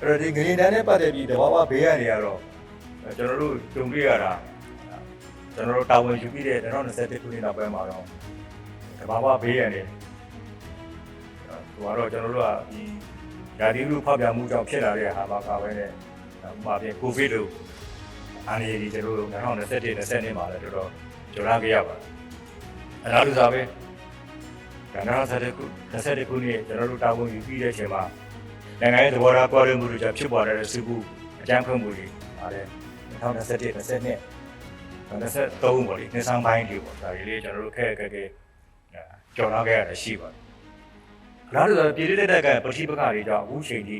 အဲ့တော့ဒီဂရီတန်းနဲ့ပတ်သက်ပြီးတဘာဝဘေးရနေရတော့ကျွန်တော်တို့ကြုံတွေ့ရတာကျွန်တော်တို့တာဝန်ယူပြီးတဲ့2021ခုနှစ်နောက်ပိုင်းမှာတော့တဘာဝဘေးရနေဟိုကတော့ကျွန်တော်တို့ကဒီယာတီလူဖောက်ပြန်မှုကြောင့်ဖြစ်လာတဲ့ဟာမှာကာဝဲနဲ့ဥပမာပြင်ကိုဗစ်လို့အာနေဒီကျွန်တော်တို့2021 20နှစ်မှာလည်းတော်တော်ကြုံရခဲ့ရပါတယ်အဲ့ဒါလူစားပဲဒါ2021ခု20ခုနှစ်ကျွန်တော်တို့တာဝန်ယူပြီးတဲ့အချိန်မှာ နိုင်ငံရေးသဘောထားကွာရမှုတွေကြောင့်ဖြစ်ပေါ်လာတဲ့စုခုအကြမ်းဖက်မှုတွေပါတယ်2021 22 23ပေါ့လေနှစ်ဆောင်ပိုင်းတွေပေါ့ဒါတွေလေးကျွန်တော်တို့ခက်ခက်ခဲကြော်လာခဲ့ရတာရှိပါတယ်။ဒါလို့ဆိုပြည်ထတဲ့ကပဋိပက္ခတွေကြောင့်အခုချိန်ထိ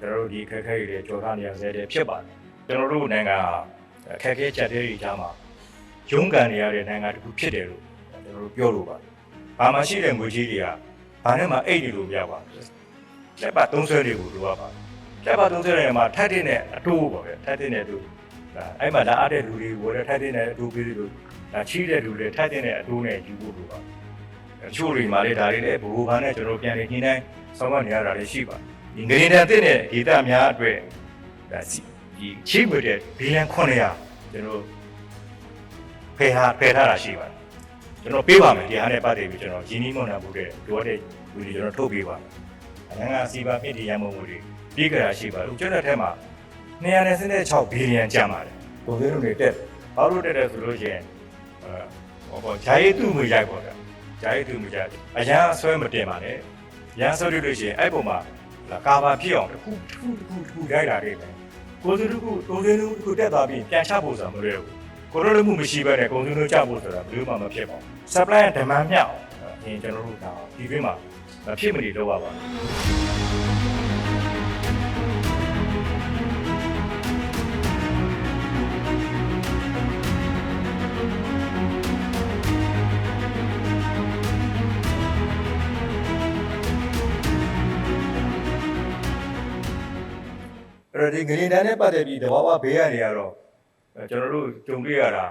ကျွန်တော်တို့ဒီခက်ခဲတွေကြော်ထားနေရဆဲတဲ့ဖြစ်ပါတယ်။ကျွန်တော်တို့နိုင်ငံအခက်ခဲချက်တွေကြားမှာရုန်းကန်နေရတဲ့နိုင်ငံတစ်ခုဖြစ်တယ်လို့ကျွန်တော်တို့ပြောလို့ပါတယ်။ဘာမှရှိတဲ့ငွေကြီးတွေကဘာနဲ့မှအိတ်နေလို့မရပါဘူး။ လက်ပါသုံးဆွဲတွေကိုလိုရပါလက်ပါသုံးဆွဲတွေမှာထပ်တဲ့နဲ့အတိုးပေါ့ဗျထပ်တဲ့နဲ့အတိုးဒါအဲ့မှာလာအားတဲ့လူတွေဝယ်တဲ့ထပ်တဲ့နဲ့အတိုးပေးလို့ဒါချီးတဲ့လူတွေထပ်တဲ့နဲ့အတိုးနဲ့ယူဖို့လိုပါအချို့တွေမှာလေဒါတွေလည်းဘူဘာနဲ့ကျွန်တော်ပြန်နေညှိနှိုင်းဆောင်းမနေရတာလည်းရှိပါဒီငရေတန်တဲ့နဲ့ဒေတာများအတွက်ဒါစီဒီချီးမွေတဲ့ဘီလန်900ကျွန်တော်ဖေဟာဖေထားတာရှိပါတယ်ကျွန်တော်ပေးပါမယ်ဒီဟာနဲ့ပတ်သက်ပြီးကျွန်တော်ရင်းနှီးမြှုပ်နှံမှုတဲ့လိုအပ်တဲ့လူတွေကျွန်တော်ထုတ်ပေးပါမယ် နိုင်ငံစီပါမြင့်တီရန်ပုံငွေတွေပြီးကြတာရှိပါလို့ကျွန်တော်ထဲမှာ296ဘီလီယံကျန်ပါတယ်။ကိုယ်သေးတွေတက်ဘာလို့တက်တယ်ဆိုလို့ရှိရင်အဲဟောပေါ့ဂျာရီသူ့ငွေရိုက်ပေါ့ဗျာ။ဂျာရီသူ့ငွေရိုက်အရန်အဆွဲမတင်ပါနဲ့။ရန်ဆွဲလို့လို့ရှိရင်အဲ့ပုံမှာလာကာဘာဖြစ်အောင်တစ်ခုတစ်ခုတစ်ခုတစ်ခုရိုက်တာတွေပဲ။ကိုယ်သေးတစ်ခုကိုယ်သေးတစ်ခုတက်သွားပြီးပြန်ချဖို့ဆိုတာမလွယ်ဘူး။ကိုယ်တို့လည်းမှုမရှိဘဲနဲ့ကိုယ်သေးတို့ချဖို့ဆိုတာဘယ်လိုမှမဖြစ်ပါဘူး။ supply and demand မြောက်အရင်ကျွန်တော်တို့ကဒီဘေးမှာ မဖြစ်မနေတော့ပါပါအဲ့တော့ဒီဂရီတန်းနဲ့ပတ်သက်ပြီးတဘာဝဘေးရနေရတော့ကျွန်တော်တို့ကြုံတွေ့ရတာ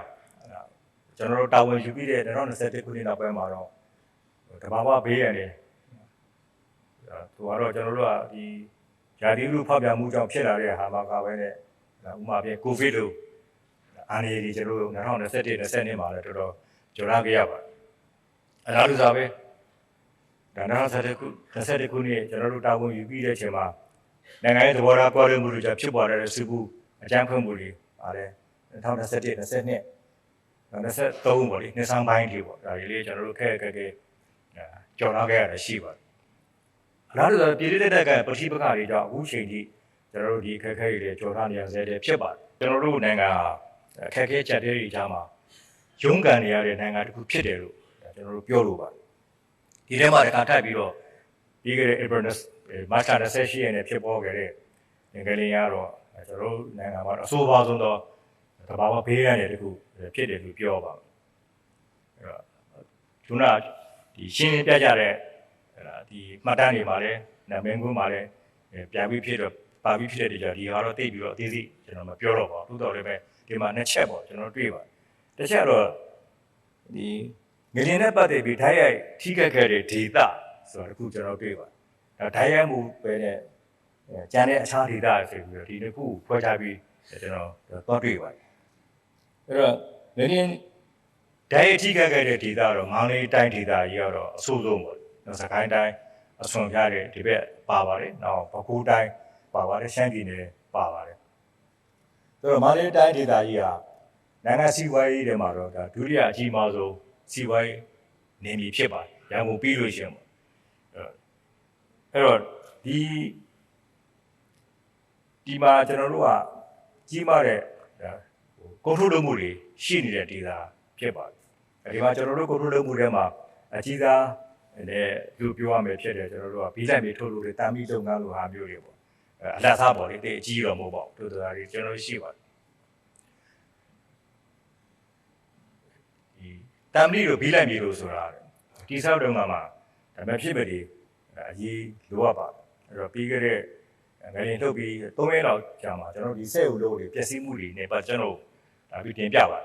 ကျွန်တော်တို့တာဝန်ယူပြီးတဲ့2021ခုနှစ်နောက်ပိုင်းမှာတော့တဘာဝဘေးရနေ သူကတော့ကျွန်တော်တို့ကဒီယာတီလူဖောက်ပြန်မှုကြောင့်ဖြစ်လာတဲ့ဟာမှာကပဲနဲ့ဥမာပြကိုဗစ်လို့အာနေဒီကျွန်တော်တို့2021 20နှစ်မှာလည်းတော်တော်ကြုံရခဲ့ရပါတယ်အဲ့ဒါလူစားပဲဒါ2021ခု2021ခုနှစ်ကျွန်တော်တို့တာဝန်ယူပြီးတဲ့အချိန်မှာနိုင်ငံရေးသဘောထားကွာရမှုတွေကြောင့်ဖြစ်ပေါ်လာတဲ့စုခုအကြမ်းဖက်မှုတွေပါတယ်2021 22 23ပေါ့လေနှစ်ဆောင်ပိုင်းတွေပေါ့ဒါကြီးလေးကျွန်တော်တို့ခက်ခက်ခဲကြော်လာခဲ့ရတာရှိပါတယ် အလားတူဆိုပြည်ထတဲ့ကပဋိပက္ခတွေကြောင့်အခုချိန်ထိကျွန်တော်တို့ဒီခက်ခဲတွေကြော်ထားနေရဆဲတဲ့ဖြစ်ပါတယ်ကျွန်တော်တို့နိုင်ငံအခက်ခဲချက်တွေကြားမှာရုန်းကန်နေရတဲ့နိုင်ငံတစ်ခုဖြစ်တယ်လို့ကျွန်တော်တို့ပြောလို့ပါတယ်ဒီထဲမှာတခါထပ်ပြီးတော့ပြီးခဲ့တဲ့ April မတ်လ28ရက်နေ့ဖြစ်ပေါ်ခဲ့တဲ့ငကလေးရတော့ကျွန်တော်တို့နိုင်ငံမှာအဆိုးပါဆုံးသောတဘာဝဘေးရတဲ့တခုဖြစ်တယ်လို့ပြောပါမယ်အဲ့တော့ခုနဒီရှင်းပြကြတဲ့ ဒီမှတ်တမ်းတွေမှာလည်းနာမည်ကွန်းမှာလည်းပြန်ပြီးဖြစ်တော့ပါပြီးဖြစ်တဲ့ကြဒီဟာတော့တိတ်ပြီးတော့အသေးစိတ်ကျွန်တော်မပြောတော့ပါဘူးတိုးတော်လည်းပဲဒီမှာနှစ်ချက်ပေါ့ကျွန်တော်တွေ့ပါတစ်ချက်တော့ဒီငလင်းနဲ့ပတ်သက်ပြီးဓာတ်ရိုက်ထိခိုက်ခဲ့တဲ့ဒေတာဆိုတော့တခုကျွန်တော်တွေ့ပါဒါဓာတ်ရိုက်မှုပဲနဲ့ကျန်တဲ့အခြားဒေတာဆိုပြီးတော့ဒီတစ်ခုခွဲခြားပြီးကျွန်တော်တော့တွေ့ပါတယ်အဲ့တော့ငလင်းဓာတ်ရိုက်ထိခိုက်ခဲ့တဲ့ဒေတာတော့မောင်လေးတိုင်းဒေတာကြီးကတော့အဆိုးဆုံးပေါ့နော် စကိုင်းတိုင်းအဆွန်ပြတဲ့ဒီဘက်ပါပါတယ်နောက်ပဲခူးတိုင်းပါပါတယ်ရှမ်းပြည်နယ်ပါပါတယ်ဆိုတော့မောင်လေးတိုင်းဒေတာကြီးဟာနိုင်ငံစီးပွားရေးတွေမှာတော့ဒါဒုတိယအကြီးမားဆုံးစီးပွားရေးနေမည်ဖြစ်ပါတယ်ရန်ကုန်ပြီးလို့ရှိရင်ပေါ့အဲ့တော့ဒီဒီမှာကျွန်တော်တို့ကကြီးမားတဲ့ကွန်ထရိုးလုပ်မှုတွေရှိနေတဲ့ဒေတာဖြစ်ပါတယ်ဒီမှာကျွန်တော်တို့ကွန်ထရိုးလုပ်မှုတွေမှာအကြီးသား နဲ့လူပြောရမယ်ဖြစ်တယ်ကျွန်တော်တို့ကဘီလိုက်မီထုတ်လို့တွေတာမီလုပ်ငန်းလိုဟာမျိုးတွေပေါ့အလတ်စားပေါ့လေတိတ်အကြီးတော့မဟုတ်ပါဘူးတို့တို့တွေကျွန်တော်ရှိပါတယ်ဒီတာမီလိုဘီလိုက်မီလို့ဆိုတာတိဆောက်တုန်းကမှဒါပေမဲ့ဖြစ်ပေတည်းအရေးလိုအပ်ပါတယ်အဲ့တော့ပြီးခဲ့တဲ့ငလင်ထုတ်ပြီး၃ရက်လောက်ကြာမှာကျွန်တော်ဒီစက်အုပ်လို့တွေပျက်စီးမှုတွေနဲ့ပတ်ကျွန်တော်ဒါပြီးတင်ပြပါတယ်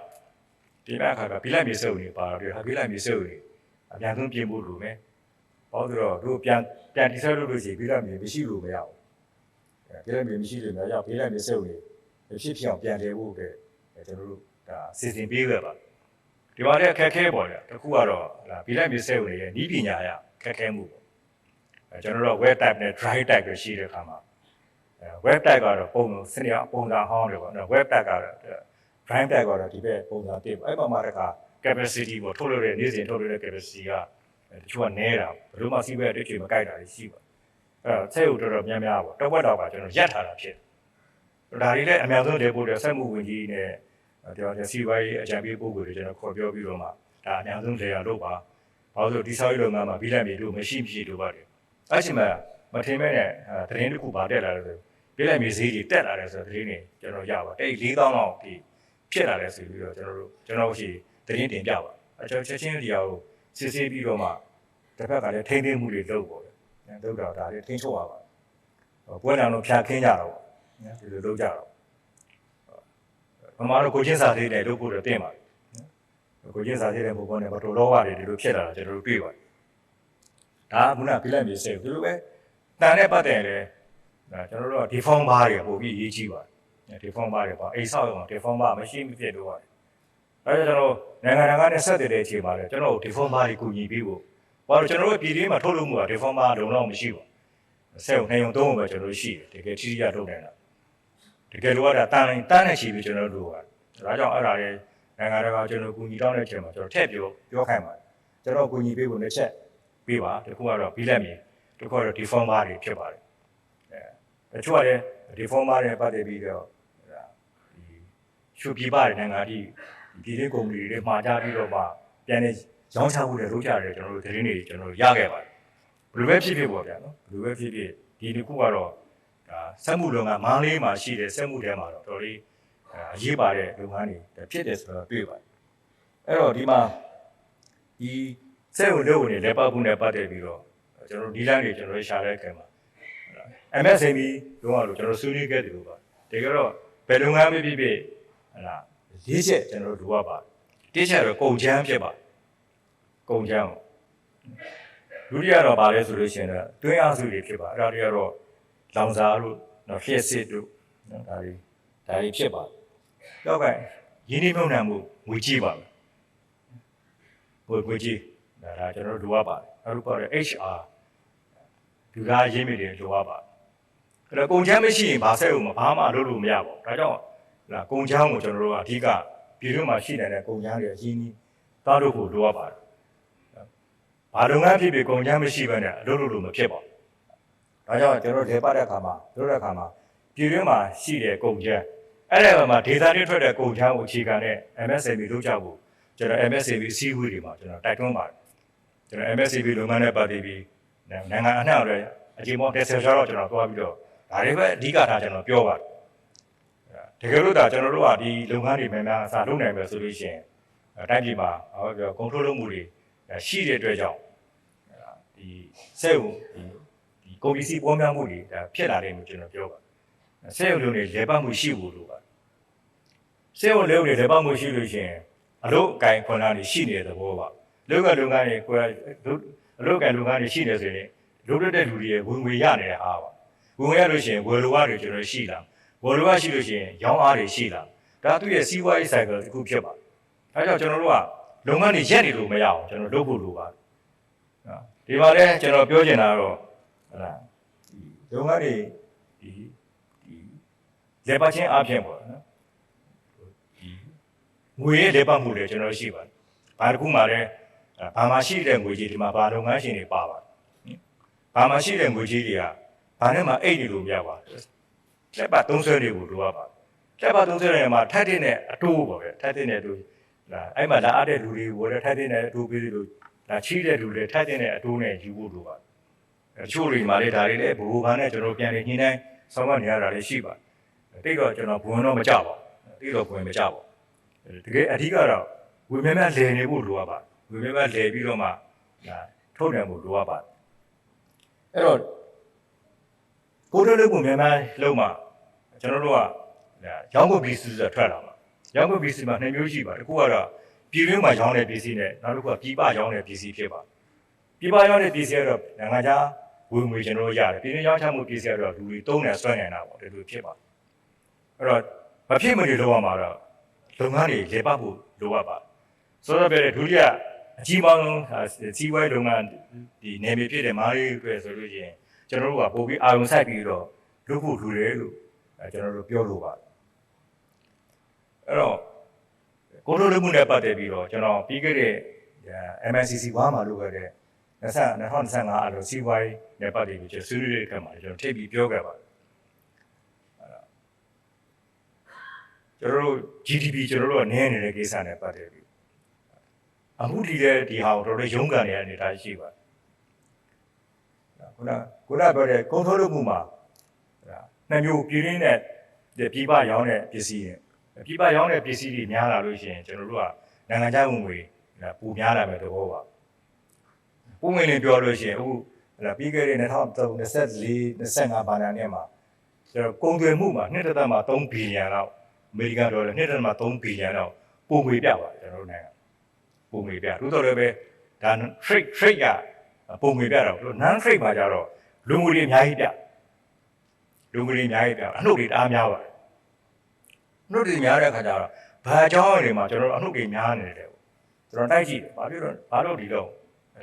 တင်ပြအခါကဘီလိုက်မီစက်အုပ်တွေပါတော့ဘီလိုက်မီစက်အုပ်တွေ အများဆုံးပြင်ဖို့လိုမယ်။ဘာလို့ဆိုတော့တို့ပြန်ပြန်တိဆောက်လို့လို့ရှိရင်ပြီးတော့မြင်မရှိလို့မရဘူးဘေးလက်မြေမရှိလို့များရောက်ဘေးလက်မြေစုပ်နေဖြစ်ဖြစ်အောင်ပြန်တယ်ဖို့အတွက်ကျွန်တော်တို့ဒါစီစဉ်ပေးခဲ့ပါဒီမှာလည်းအခက်ခဲပေါ့လေတခုကတော့ဒါဘေးလက်မြေစုပ်နေရဲ့ဤပညာရခက်ခဲမှုပေါ့အဲကျွန်တော်တို့ web type နဲ့ dry type တွေရှိတဲ့အခါမှာအဲ web type ကတော့ပုံစံစနစ်ပုံစံဟောင်းတွေပေါ့နော် web type ကတော့ dry type ကတော့ဒီဘက်ပုံစံတစ်ပေါ့အဲ့မှာမှတခါ capacity ပေါ့ထုတ်လို့တဲ့နေ့စဉ်ထုတ်လို့တဲ့ capacity ကတချို့ကနဲတာဘယ်လိုမှစီးပွားရေးအတွေ့အကြုံမကိုက်တာရှိပါအဲ့တော့ဆက်ဥတော်တော်များများပေါ့တစ်ဝက်တော့ကကျွန်တော်ရက်ထားတာဖြစ်ဒါတွေလည်းအများဆုံးတေပို့တဲ့ဆက်မှုဝင်ကြီးနဲ့ကျွန်တော်စီးပွားရေးအကြံပေးပုဂ္ဂိုလ်တွေကျွန်တော်ခေါ်ပြောပြီးတော့မှဒါအများဆုံးလေယာလို့ပါဘာလို့ဒီဆောက်ရေးလုပ်ငန်းမှာပြီးလိုက်ပြီလို့မရှိမရှိလို့ပါတယ်အဲ့ချိန်မှာမထင်မဲ့နဲ့သတင်းတစ်ခုပါတက်လာတယ်ဆိုပြီးလိုက်ပြီဈေးကြီးတက်လာတယ်ဆိုတော့သတင်းတွေကျွန်တော်ရပါအဲ့၄000လောက်ဒီ ဖြစ်လာတယ်ဆိုပြီးတော့ကျွန်တော်တို့ကျွန်တော်ရှိသတင်းတင်ပြပါအကျွန်တော်ချက်ချင်းဒီဟာကိုစစ်ဆေးပြီးတော့မှတစ်ဖက်ကလည်းထိန်းသိမ်းမှုတွေလုပ်ပေါ့လေလုပ်တော့ဒါတွေထိန်းချုပ်ရပါပွဲတော်တော့ဖြာခင်းကြတော့ပေါ့ဒီလိုလုပ်ကြတော့မမတို့ကိုချင်းစာသေးတယ်လုပ်ဖို့တော့တင်ပါကိုချင်းစာသေးတဲ့ပုံပေါ်နဲ့ဘတော်လောကတွေဒီလိုဖြစ်လာတာကျွန်တော်တို့တွေ့ပါတယ်ဒါကခုနပြလိုက်မြေစေဒီလိုပဲတန်တဲ့ပတ်တယ်လေဒါကျွန်တော်တို့ကဒီဖုန်းဘားတွေပို့ပြီးရေးကြည့်ပါတယ် ဒီဖုန်းဘားတွေပါအိမ်ဆောက်အောင်ဒီဖုန်းဘားမရှိမဖြစ်လို့ပါတယ်အဲဒါကျွန်တော်နိုင်ငံတကာနဲ့ဆက်တည်တဲ့အချိန်မှာလည်းကျွန်တော်ဒီဖုန်းဘားတွေကူညီပေးဖို့ဘာလို့ကျွန်တော်တို့ပြည်တွင်းမှာထုတ်လို့မှုကဒီဖုန်းဘားလုံလောက်မရှိဘူးဆက်ုံနေုံသုံးဖို့ပဲကျွန်တော်တို့ရှိတယ်တကယ်ထိထိရထုတ်နေတာတကယ်လို့ကတန်တန်းနဲ့ရှိပြီးကျွန်တော်တို့ကဒါကြောင့်အဲ့ဒါလေးနိုင်ငံတကာကျွန်တော်ကူညီတောင်းတဲ့အချိန်မှာကျွန်တော်ထည့်ပြောပြောခိုင်းပါတယ်ကျွန်တော်ကူညီပေးဖို့တစ်ချက်ပေးပါတခုကတော့ဘီလက်မြေတခုကတော့ဒီဖုန်းဘားတွေဖြစ်ပါတယ်အဲတချို့ကလည်းဒီဖုန်းဘားတွေပတ်သက်ပြီးတော့ဒီ ရှုပ်ပြပါတယ်နိုင်ငံအထိဒီဒီကုမ္ပဏီတွေမှာကြားပြီးတော့မှပြန်နေရောင်းချမှုတွေလုပ်ကြတယ်ကျွန်တော်တို့သတင်းတွေကျွန်တော်တို့ရခဲ့ပါတယ်ဘယ်လိုပဲဖြစ်ဖြစ်ပေါ့ဗျာနော်ဘယ်လိုပဲဖြစ်ဖြစ်ဒီတစ်ခုကတော့ဒါစက်မှုလုပ်ငန်းမန်းလေးမှာရှိတဲ့စက်မှုထဲမှာတော့တော်လေးအရေးပါတဲ့လုပ်ငန်းတွေဖြစ်တယ်ဆိုတော့တွေ့ပါတယ်အဲ့တော့ဒီမှာဒီစက်ဝင်လုပ်ဝင်တွေလက်ပတ်မှုနဲ့ပတ်သက်ပြီးတော့ကျွန်တော်ဒီလမ်းတွေကျွန်တော်ရှာတဲ့အခါမှာ MSME လုံးဝလို့ကျွန်တော်ဆွေးနွေးခဲ့တယ်လို့ပါတကယ်တော့ဘယ်လုပ်ငန်းပဲဖြစ်ဖြစ် ဟလာရေးချက်ကျွန်တော်တို့လိုရပါတိချက်တော့ကုန်ချမ်းဖြစ်ပါကုန်ချမ်းပေါ့ဒုတိယတော့ဗာလဲဆိုလို့ရှိရင်တော့တွင်းအားစုတွေဖြစ်ပါအဲ့ဒါတွေကတော့လောင်စာတို့နော်ဖျက်စစ်တို့နော်ဒါတွေဒါတွေဖြစ်ပါတော့ကရင်းနှီးမြှုပ်နှံမှုငွေကြီးပါမယ်ငွေငွေကြီးဒါဒါကျွန်တော်တို့လိုရပါတယ်နောက်တစ်ခုကတော့ HR လူသားရင်းမြစ်တွေလိုရပါတယ်အဲ့တော့ကုန်ချမ်းမရှိရင်ဘာဆက်ဦးမှာဘာမှလုပ်လို့မရပါဘူးဒါကြောင့် လာကုန်ချမ်းကိုကျွန်တော်တို့ကအဓိကပြည်တွင်းမှာရှိနေတဲ့ကုန်ချမ်းတွေအရင်းကြီးသားလို့ဖို့လိုရပါတယ်ဘာလုပ်ငန်းဖြစ်ဖြစ်ကုန်ချမ်းမရှိဘဲနဲ့အလုပ်လုပ်လို့မဖြစ်ပါဘူးဒါကြောင့်ကျွန်တော်တို့လေပတ်တဲ့အခါမှာလုပ်တဲ့အခါမှာပြည်တွင်းမှာရှိတဲ့ကုန်ချမ်းအဲ့ဒီမှာဒေတာတွေထွက်တဲ့ကုန်ချမ်းကိုအခြေခံတဲ့ MSME လုပ်ကြဖို့ကျွန်တော် MSME စီးပွားတွေမှာကျွန်တော်တိုက်တွန်းပါတယ်ကျွန်တော် MSME လုပ်ငန်းနဲ့ပတ်သက်ပြီးနိုင်ငံအနှံ့ရဲအချိန်မောတက်ဆယ်ရှာတော့ကျွန်တော်သွားပြီးတော့ဒါတွေပဲအဓိကထားကျွန်တော်ပြောပါတယ် တကယ်လို့ဒါကျွန်တော်တို့ကဒီလုပ်ငန်းတွေများများအစားလုပ်နိုင်မယ်ဆိုလို့ရှိရင်တိုင်းပြည်မှာဟောပြော control လုပ်မှုတွေရှိတဲ့အတွက်ကြောင့်ဒီစက်ကိုဒီဒီကုန်ပစ္စည်းပေါ်များမှုတွေဒါဖြစ်လာတယ်လို့ကျွန်တော်ပြောပါတယ်စက်ရုံတွေလေပတ်မှုရှိဖို့လိုပါတယ်စက်ရုံလုံးတွေလေပတ်မှုရှိလို့ရှိရင်အလုပ်အကင်ခွန်လာတွေရှိနေတဲ့သဘောပါလုပ်ကလုပ်ငန်းတွေကိုယ်အလုပ်ကလုပ်ငန်းတွေရှိနေဆိုရင်လုပ်ရတဲ့လူတွေဝင်ငွေရနေတဲ့အားပါဝင်ငွေရလို့ရှိရင်ဝယ်လိုအားတွေကျွန်တော်ရှိလာ ဝယ်လိုအားရှိလို့ရှိရင်ရောင်းအားတွေရှိလာဒါသူ့ရဲ့စီးပွားရေး cycle တစ်ခုဖြစ်ပါတယ်ဒါကြောင့်ကျွန်တော်တို့ကလုပ်ငန်းတွေရက်နေလို့မရအောင်ကျွန်တော်လုပ်ဖို့လိုပါတယ်ဒီမှာလဲကျွန်တော်ပြောချင်တာကတော့ဟလာဒီလုပ်ငန်းတွေဒီဒီလေပတ်ချင်းအပြင်ပေါ့နော်ဒီငွေရဲ့လေပတ်မှုတွေကျွန်တော်ရှိပါတယ်ဘာတစ်ခုမှလည်းဘာမှရှိတဲ့ငွေကြီးဒီမှာဘာလုပ်ငန်းရှင်တွေပါပါတယ်ဘာမှရှိတဲ့ငွေကြီးတွေကဘာနဲ့မှအိတ်နေလို့မရပါဘူး လက်ပါသုံးဆွဲတွေကိုလိုရပါလက်ပါသုံးဆွဲတွေမှာထိုက်တဲ့အတိုးပေါ့ဗျထိုက်တဲ့အတိုးဒါအဲ့မှာလာအပ်တဲ့လူတွေဝယ်တဲ့ထိုက်တဲ့အတိုးပေးလို့ဒါချီးတဲ့လူတွေထိုက်တဲ့အတိုးနဲ့ယူဖို့လိုပါအချို့တွေမှာလေဒါတွေလည်းဘူဘာနဲ့ကျွန်တော်ပြန်နေညှိနှိုင်းဆောင်းမနေရတာလည်းရှိပါတိတ်တော့ကျွန်တော်ဘွန်းတော့မကြပါဘူးတိတ်တော့ဘွန်းမကြပါဘူးတကယ်အဓိကတော့ဝေမဲမဲလဲနေဖို့လိုရပါဝေမဲမဲလဲပြီးတော့မှဒါထုတ်တယ်ဖို့လိုရပါအဲ့တော့ကိုယ်တို့လုပ်ပုံများများလုံးမှာ ကျွန်တော်တို့ကရောင်းကုန်ပစ္စည်းဆိုတာထွက်လာမှာရောင်းကုန်ပစ္စည်းမှာနှစ်မျိုးရှိပါတစ်ခုကတော့ပြည်တွင်းမှာရောင်းတဲ့ပစ္စည်းနဲ့နောက်တစ်ခုကပြည်ပရောင်းတဲ့ပစ္စည်းဖြစ်ပါပြည်ပရောင်းတဲ့ပစ္စည်းကတော့နိုင်ငံခြားဝင်ငွေကျွန်တော်တို့ရတယ်ပြည်တွင်းရောင်းချမှုပစ္စည်းကတော့လူတွေသုံးတယ်ဆွဲနေတာပေါ့ဒီလိုဖြစ်ပါအဲ့တော့မဖြစ်မနေလောက်ရမှာတော့လုပ်ငန်းတွေလေပတ်ဖို့လိုအပ်ပါဆိုတော့ပြတဲ့ဒုတိယအကြီးမားဆုံးဟာစီးပွားရေးလုပ်ငန်းဒီနေမြေဖြစ်တဲ့မားရီအတွက်ဆိုလို့ရှိရင်ကျွန်တော်တို့ကပို့ပြီးအာရုံစိုက်ပြီးတော့လုပ်ဖို့လူတယ်လို့ အဲကျွန်တော်တို့ပြောလို့ပါတယ်အဲ့တော့ကိုလိုလုပ်မှုနဲ့ပတ်သက်ပြီးတော့ကျွန်တော်ပြီးခဲ့တဲ့ MNCC ဝါမှာလုပ်ခဲ့တဲ့2025အလို့စီးပွားရေးနဲ့ပတ်သက်ပြီးကျွန်တော်ဆွေးနွေးတဲ့အခါမှာကျွန်တော်ထိပ်ပြီးပြောခဲ့ပါတယ်ကျွန်တော်တို့ GDP ကျွန်တော်တို့ကနည်းနေတဲ့ကိစ္စနဲ့ပတ်သက်ပြီးအခုဒီတဲ့ဒီဟာကိုတော်တော်ရုန်းကန်နေတဲ့အနေအထားရှိပါတယ်ခုနခုနပြောတဲ့ကုန်ထုတ်လုပ်မှုမှာ နှစ်မျိုးပြည်ရင်းနဲ့ပြည်ပရောင်းတဲ့ပစ္စည်းတွေပြည်ပရောင်းတဲ့ပစ္စည်းတွေများလာလို့ရှိရင်ကျွန်တော်တို့ကနိုင်ငံခြားဝင်ငွေပူများလာမယ်သဘောပါပုံမှန်လေးပြောလို့ရှိရင်အခုပြီးခဲ့တဲ့2024 25ဘာသာနဲ့မှာကျွန်တော်ကုန်သွယ်မှုမှာ2.3ဘီလီယံလောက်အမေရိကန်ဒေါ်လာ2.3ဘီလီယံလောက်ပုံငွေပြပါတယ်ကျွန်တော်တို့နိုင်ငံပုံငွေပြသို့တော်လည်းပဲဒါ trade trade ကပုံငွေပြတော့ non trade မှာကြတော့လူငွေတွေအများကြီးပြ လူငွေတွေအများကြီးပြအနှုတ်တွေတအားများပါတယ်အနှုတ်တွေများတဲ့အခါကျတော့ဘာအကြောင်းတွေမှာကျွန်တော်တို့အနှုတ်တွေများနေတယ်ပေါ့ကျွန်တော်တိုက်ကြည့်တယ်ဘာဖြစ်လို့ဘာလို့ဒီတော့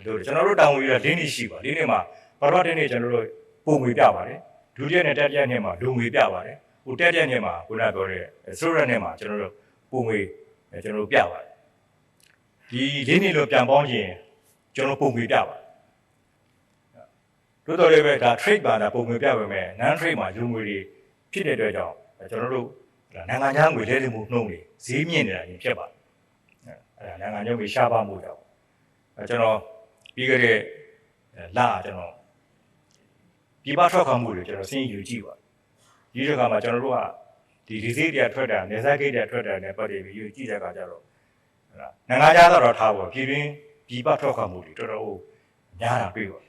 လို့ကျွန်တော်တို့တောင်းဝင်ရဒင်းနေရှိပါဒင်းနေမှာဘာတော့ဒင်းနေကျွန်တော်တို့ပုံငွေပြပါတယ်ဒုတိယနဲ့တတိယနဲ့မှာလူငွေပြပါတယ်ဟိုတတိယနဲ့မှာခုနပြောတဲ့ဆိုရနဲ့မှာကျွန်တော်တို့ပုံငွေကျွန်တော်တို့ပြပါတယ်ဒီဒင်းနေလို့ပြန်ပေါင်းရင်ကျွန်တော်ပုံငွေပြပါတယ် တို့တော်လည်းပဲဒါ trade ပါတာပုံငွေပြပါမယ် non trade မှာလူငွေတွေဖြစ်တဲ့အတွက်ကြောင့်ကျွန်တော်တို့နိုင်ငံခြားငွေလဲလှယ်မှုနှုန်းတွေဈေးမြင့်နေတာရင်ဖြစ်ပါတယ်အဲဒါနိုင်ငံခြားငွေရှားပါမှုကြောင့်အဲကျွန်တော်ပြီးခဲ့တဲ့လကျွန်တော်ပြည်ပထွက်ခွာမှုတွေကျွန်တော်စဉ်းယူကြည့်ပါဒီတစ်ခါမှာကျွန်တော်တို့ကဒီဒီစေးတွေကထွက်တာနေစားဂိတ်တွေထွက်တာနဲ့ပတ်သက်ပြီးယူကြည့်တဲ့အခါကျတော့နိုင်ငံခြားတော့ထားပါပြည်တွင်းပြည်ပထွက်ခွာမှုတွေတော်တော်များတာတွေ့ပါ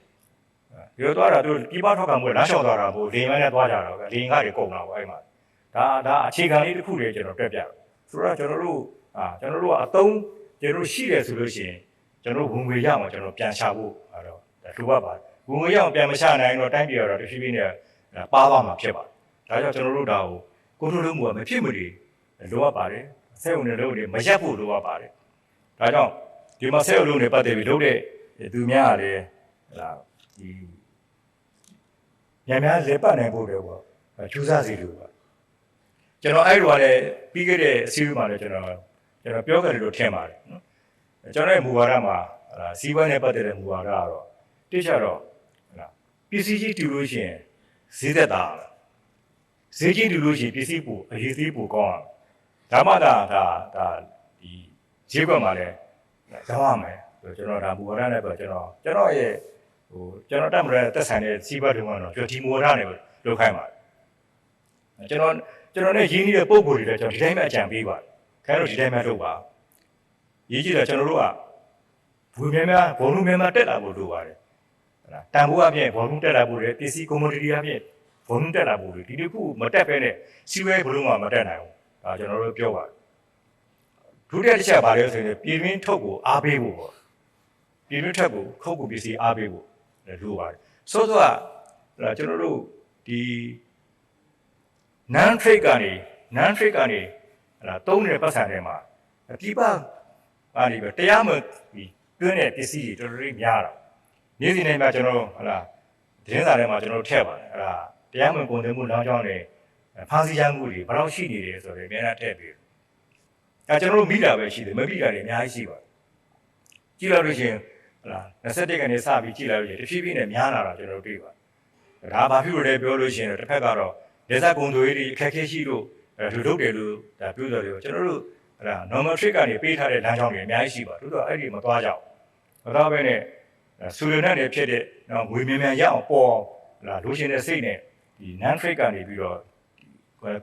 ဒီလိုသွားတာသူပြည်ပထွက်ခွာမှုလမ်းလျှောက်သွားတာဘို့လေမန်းနဲ့သွားကြတာပဲလေငါတွေကုန်တာပေါ့အဲ့မှာဒါဒါအခြေခံလေးတစ်ခုတွေကျွန်တော်တွက်ပြတယ်ဆိုတော့ကျွန်တော်တို့အာကျွန်တော်တို့ကအသုံးကျွန်တော်ရှိတယ်ဆိုလို့ရှိရင်ကျွန်တော်ဝင်ငွေရမှာကျွန်တော်ပြန်ချဖို့အဲ့တော့လိုအပ်ပါတယ်ဝင်ငွေရအောင်ပြန်မချနိုင်တော့တိုင်းပြည်တော့တဖြည်းဖြည်းနဲ့ပါသွားမှာဖြစ်ပါတယ်ဒါကြောင့်ကျွန်တော်တို့ဒါကိုကိုထိုးလို့မှုကမဖြစ်မနေလိုအပ်ပါတယ်ဆဲုံတွေလို့တွေမရက်ဖို့လိုအပ်ပါတယ်ဒါကြောင့်ဒီမှာဆဲုံလုံးတွေပတ်သက်ပြီးလုပ်တဲ့သူများကလည်းဟလာ ဒီများများလက်ပတ်နိုင်ဖို့တွေပေါ့ကျူးစားစီလို့ပါကျွန်တော်အဲ့လိုကလည်းပြီးခဲ့တဲ့အစည်းအဝေးမှာလည်းကျွန်တော်ကျွန်တော်ပြောခဲ့တယ်လို့ထင်ပါတယ်နော်ကျွန်တော်ရဲ့မူဝါဒမှာစီးပွားနဲ့ပတ်သက်တဲ့မူဝါဒကတော့တိကျတော့ဟုတ်ပစ္စည်းကြီးတူလို့ရှိရင်ဈေးသက်သာဈေးကြီးတူလို့ရှိရင်ပစ္စည်းပူအရေးသေးပူကောင်းအောင်ဒါမှဒါဒါဒါဒီဈေးကွက်မှာလည်းရောင်းရမယ်ကျွန်တော်ဒါမူဝါဒနဲ့ပဲကျွန်တော်ကျွန်တော်ရဲ့ ဟိုကျွန်တော်တက်မရတဲ့ဆိုင်တဲ့စီးပွားတွေကတော့ကျွန်တော်ဒီမူဝါဒနဲ့ပဲလုပ်ခိုင်းပါတယ်ကျွန်တော်ကျွန်တော်နဲ့ရင်းနှီးတဲ့ပုံကိုယ်တွေလည်းကျွန်တော်ဒီတိုင်းပဲအကြံပေးပါတယ်ခင်ဗျားတို့ဒီတိုင်းပဲလုပ်ပါရေးကြည့်တာကျွန်တော်တို့ကဘူများများဘုံလုံးများများတက်လာဖို့လိုပါတယ်ဟုတ်လားတန်ဖိုးအပြင်ဘုံလုံးတက်လာဖို့လေပစ္စည်းကွန်မတီအပြင်ဘုံလုံးတက်လာဖို့လေဒီတစ်ခုမတက်ဖဲနဲ့စီးဝဲဘုံလုံးကမတက်နိုင်ဘူးဒါကျွန်တော်တို့ပြောပါတယ်ဒုတိယတစ်ချက်ပါလဲဆိုရင်ပြည်တွင်းထုတ်ကိုအားပေးဖို့ပေါ့ပြည်တွင်းထက်ကိုခုတ်ကိုပစ္စည်းအားပေးဖို့ လိုပါတယ်ဆိုတော့ကျွန်တော်တို့ဒီ non trade ကနေ non trade ကနေဟလာသုံးတဲ့ပတ်စံတွေမှာပြပပါနေပဲတရားမပြီးတွင်းတဲ့ပစ္စည်းတွေတော်တော်လေးများတာနေ့စဉ်နဲ့မှကျွန်တော်ဟလာသတင်းစာထဲမှာကျွန်တော်ထည့်ပါတယ်အဲ့ဒါတရားမဝင်ပုံသွင်းမှုလောင်းကြောင်းတွေဖားစီချမ်းမှုတွေဘယ်တော့ရှိနေတယ်ဆိုတော့အများအားထည့်ပြီးအဲကျွန်တော်တို့မိတာပဲရှိတယ်မမိတာတွေအများကြီးရှိပါတယ်ကြည့်လိုက်လို့ရှိရင်ဟ လာ21ကနေစပြီးကြည့်လိုက်လို့ရှိရင်တဖြည်းဖြည်းနဲ့များလာတာကျွန်တော်တို့တွေ့ပါတယ်ဒါဘာဖြစ်လို့လဲပြောလို့ရှိရင်တစ်ဖက်ကတော့ဒေသကုန်သွယ်ရေးအခက်အခဲရှိလို့လူထုတ်တယ်လို့ဒါပြောကြတယ်ကျွန်တော်တို့အဲ့ဒါ normal trick ကနေပေးထားတဲ့လမ်းကြောင်းတွေအများကြီးရှိပါတို့တော့အဲ့ဒီမသွားကြဘူးမသွားဘဲနဲ့ဆူလနဲ့နေဖြစ်တဲ့နော်ငွေမြန်မြန်ရအောင်ပေါ်လာလိုချင်တဲ့စိတ်နဲ့ဒီ non trick ကနေပြီးတော့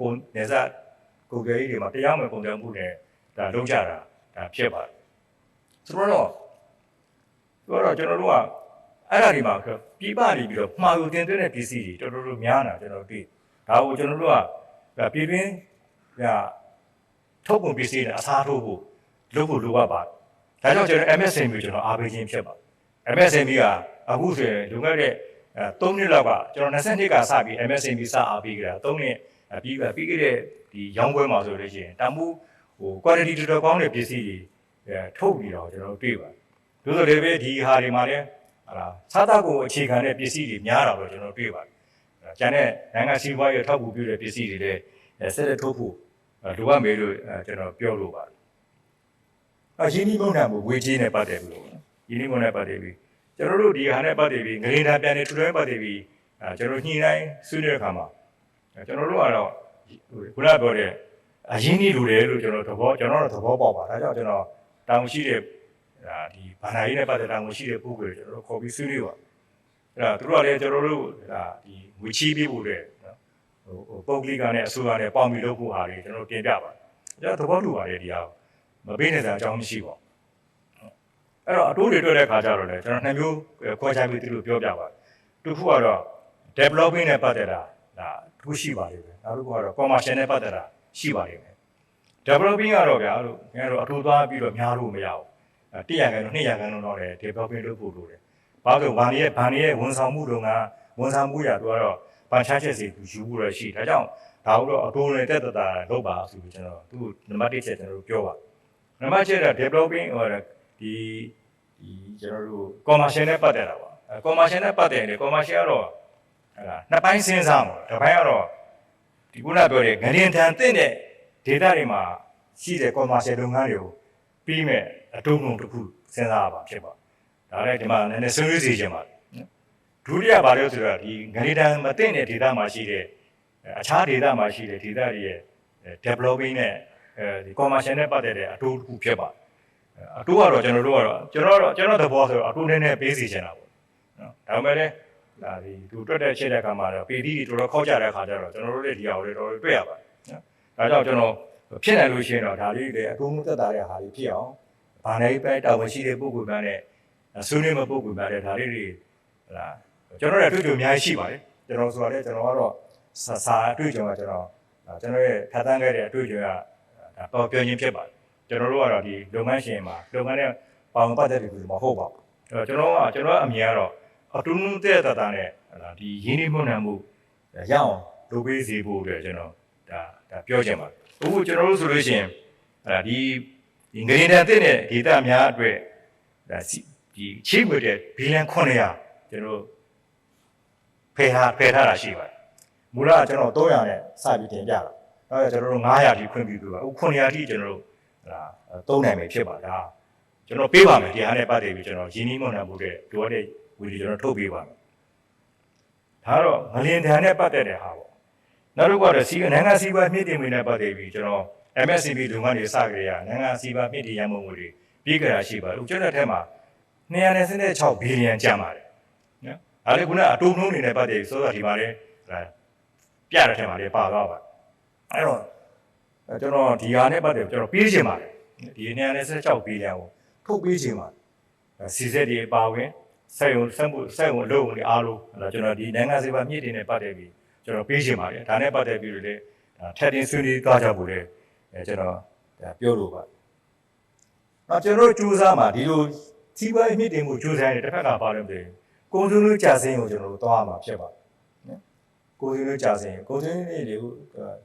ကိုနေစားကိုကြကြီးတွေမှာတရားမဝင်ပုံစံမှုနဲ့ဒါလုံးကြတာဒါဖြစ်ပါတယ်ဆိုတော့ ဆိုတော့ကျွန်တော်တို့ကအဲ့ဒါဒီမှာပြပနေပြီးတော့မှာယူတင်သွင်းတဲ့ပစ္စည်းတွေတော်တော်တော်များတာကျွန်တော်တွေ့ဒါကိုကျွန်တော်တို့ကပြည်တွင်းကထုတ်ကုန်ပစ္စည်းတွေအစားထိုးဖို့လုပ်ဖို့လိုအပ်ပါတယ်ဒါကြောင့်ကျွန်တော် MSME ကိုကျွန်တော်အားပေးခြင်းဖြစ်ပါတယ် MSME ကအခုဆိုရင်လုံခဲ့တဲ့အဲ3နှစ်လောက်ကကျွန်တော်22ကစပြီး MSNB စအားပြီးကြတာ3နှစ်ပြီးပြီးခဲ့တဲ့ဒီရောင်းပွဲမှာဆိုလို့ရှိရင်တန်မှုဟို quality တော်တော်ကောင်းတဲ့ပစ္စည်းတွေအဲထုတ်ပြီးတော့ကျွန်တော်တို့တွေ့ပါတယ် ဒါဆိုလည်းပဲဒီဟာတွေမှာလည်းဟာလားစားတာကိုအခြေခံတဲ့ပစ္စည်းတွေများတာတော့ကျွန်တော်တွေ့ပါတယ်ကျန်တဲ့နိုင်ငံစီးပွားရေးထောက်ပံ့ပြုတဲ့ပစ္စည်းတွေလည်းဆက်လက်ထုတ်ဖို့လိုအပ်မယ်လို့ကျွန်တော်ပြောလိုပါတယ်အရင်းနှီးမုန်းတာကိုဝေကြီးနဲ့ပတ်သက်ပြီးတော့ရင်းနှီးမုန်းနဲ့ပတ်သက်ပြီးကျွန်တော်တို့ဒီဟာနဲ့ပတ်သက်ပြီးငရေတာပြန်နေထူထွန်းပတ်သက်ပြီးအဲကျွန်တော်ညှိနှိုင်းဆွေးနွေးတဲ့အခါမှာကျွန်တော်တို့ကတော့ခုနပြောတဲ့အရင်းနှီးလူတယ်လို့ကျွန်တော်သဘောကျွန်တော်တို့သဘောပေါက်ပါဒါကြောင့်ကျွန်တော်တောင်းရှိတဲ့ ဒါဒီဘာသာရေးနဲ့ပတ်သက်တာကိုရှိတဲ့ပုဂ္ဂိုလ်တွေကျွန်တော်တို့ခေါ်ပြီးဆွေးနွေးပါအဲ့ဒါသူတို့ကလည်းကျွန်တော်တို့ဒါဒီငွေချီးပေးဖို့တဲ့နော်ဟိုပုဂ္ဂလိကနဲ့အစိုးရနဲ့ပေါင်းပြီးလုပ်ဖို့ဟာတွေကျွန်တော်တင်ပြပါကျွန်တော်သဘောတူပါတယ်ဒီဟာမပေးနေတဲ့အကြောင်းမရှိပါဘူးအဲ့တော့အတိုးတွေတွေ့တဲ့ခါကျတော့လေကျွန်တော်နှစ်မျိုးခွဲခြားပြီးသူတို့ပြောပြပါတယ်တစ်ခုကတော့ developing နဲ့ပတ်သက်တာဒါတစ်ခုရှိပါလိမ့်မယ်နောက်တစ်ခုကတော့ commercial နဲ့ပတ်သက်တာရှိပါလိမ့်မယ် developing ကတော့ဗျာလို့ငါတို့အထူးသွားပြီးတော့များလို့မရဘူး အဲ100ရာခိုင်နှုန်း200ရာခိုင်နှုန်းတော့လေ developing လုပ်ဖို့လိုတယ်ဘာလို့ဘာနေရဲ့ဘာနေရဲ့ဝန်ဆောင်မှုတော့ငါဝန်ဆောင်မှုရတော့တော့ဘာချချက်စီသူယူဖို့ရရှိဒါကြောင့်ဒါတော့အတိုးနဲ့တက်တတာလုပ်ပါဆိုပြီးကျွန်တော်သူနံပါတ်1ချက်ကျွန်တော်တို့ပြောပါနံပါတ်7က developing ဟိုဒီဒီကျွန်တော်တို့ commercial နဲ့ပတ်သက်တာပါအဲ commercial နဲ့ပတ်သက်တယ် commercial ကတော့ဟဲ့လားနှစ်ပိုင်းစဉ်းစားမှာတစ်ပိုင်းကတော့ဒီခုနပြောတဲ့ငရင်ထန်တင့်တဲ့ data တွေမှာရှိတဲ့ commercial လုပ်ငန်းတွေကိုပြီးမဲ့ အတုံးလုံးတစ်ခုစဉ်းစားရပါဖြစ်ပါဒါလည်းဒီမှာနည်းနည်းဆွေးနွေးစီခြင်းပါဒုတိယဘာလို့ဆိုတော့ဒီငရေတန်မတင့်တဲ့ data မှာရှိတဲ့အခြား data မှာရှိတဲ့ data တွေရဲ့ developing နဲ့အဲဒီ commercial နဲ့ပတ်သက်တဲ့အတူတစ်ခုဖြစ်ပါအတူကတော့ကျွန်တော်တို့ကတော့ကျွန်တော်တို့ကျွန်တော်သဘောဆိုတော့အတူနည်းနည်းပေးစီချင်တာပေါ့နော်ဒါပေမဲ့လည်းဒါဒီသူတွက်တဲ့ချက်တဲ့အခါမှာတော့ PD တွေတော်တော်ခောက်ကြတဲ့အခါကျတော့ကျွန်တော်တို့လည်းဒီဟာကိုလည်းတော်တော်တွေ့ရပါတယ်နော်ဒါကြောင့်ကျွန်တော်ဖြစ်နိုင်လို့ရှိရင်တော့ဒါလေးတွေအတူမှုသက်သာတဲ့ဟာတွေဖြစ်အောင် ဘာနိုင်ပဲတာဝန်ရှိတဲ့ပုဂ္ဂိုလ်များနဲ့ဆွေးနွေးမပုဂ္ဂိုလ်များတဲ့ဒါလေးတွေဟလာကျွန်တော်ရဲ့အတွေ့အကြုံအများကြီးရှိပါတယ်ကျွန်တော်ဆိုရတယ်ကျွန်တော်ကတော့စာစာအတွေ့အကြုံကကျွန်တော်ကျွန်တော်ရဲ့ဖတ်တန်းခဲ့တဲ့အတွေ့အကြုံကဒါတော့ပြောရင်းဖြစ်ပါတယ်ကျွန်တော်တို့ကတော့ဒီလုပ်ငန်းရှင်မှာလုပ်ငန်းနဲ့ပေါင်ပတ်တဲ့လူတွေမဟုတ်ပါဘူးအဲ့တော့ကျွန်တော်ကကျွန်တော်အမြင်ကတော့အတူတူတဲ့တတာနဲ့ဒီရင်းနှီးမှုနှံမှုရအောင်လုပ်ပေးစီဖို့အတွက်ကျွန်တော်ဒါဒါပြောချင်ပါတယ်အခုကျွန်တော်တို့ဆိုလို့ရှိရင်အဲဒီဒီ ငရေတန်တဲ့ဒေတာများအတွက်ဒါဒီချိတ်ွယ်တဲ့ဘီလန်900ကျွန်တော်ဖယ်ထားဖယ်ထားတာရှိပါတယ်မူလကကျွန်တော်300နဲ့စပြီးတင်ပြတာအဲကျွန်တော်တို့900ထိခွင့်ပြုပြီးပါအခု900ထိကျွန်တော်တို့ဒါသုံးနိုင်မယ်ဖြစ်ပါဒါကျွန်တော်ပေးပါမယ်ဒီဟာနဲ့ပတ်သက်ပြီးကျွန်တော်ရင်းနှီးမြှုပ်နှံမှုတဲ့လိုအပ်တဲ့ဝီဒီကျွန်တော်ထုတ်ပေးပါမယ်ဒါတော့ငလင်တန်နဲ့ပတ်သက်တဲ့ဟာပေါ့နောက်တစ်ခုကတော့စီနိုင်ငံစီးပွားမြင့်တင်မှုနဲ့ပတ်သက်ပြီးကျွန်တော် MSCB လုပ်ငန်းတွေစကြရနိုင်ငံစီးပွားမြင့်တင်ရမှုတွေပြီးကြတာရှိပါဘူးကျွန်တော်ထက်မှာ296ဘီလီယံကျန်ပါတယ်နော်အဲဒါကခုနအတူနှုံးနေနဲ့ပတ်သက်ပြီးစောစောဒီမှာလည်းပြတဲ့ထက်မှာလည်းပါသွားပါအဲ့တော့ကျွန်တော်ဒီဟာနဲ့ပတ်သက်ကျွန်တော်ပြေးချင်ပါတယ်ဒီ296ဘီလီယံကိုထုတ်ပြေးချင်ပါတယ်စီစက်တွေပါဝင်စိုက်ုံစက်မှုစိုက်ုံအလုပ်ဝင်တွေအားလုံးအဲ့ဒါကျွန်တော်ဒီနိုင်ငံစီးပွားမြင့်တင်နဲ့ပတ်သက်ပြီးကျွန်တော်ပေးချင်ပါတယ်ဒါနဲ့ပတ်သက်ပြီးတော့လည်းထက်တင်ဆွေးနွေးသွားကြဖို့လည်း အဲကျွန်တော်ပြောလို့ပါနောက်ကျွန်တော်ကြိုးစားမှာဒီလိုစီးပွားရေးမြင့်တင်မှုကြိုးစားရင်တစ်ဖက်ကပါလို့မသိဘူးကုန်စုံလို့ကြာစင်းကိုကျွန်တော်တို့သွားမှာဖြစ်ပါတယ်နော်ကုန်စုံလို့ကြာစင်းကုန်စုံလေးတွေကို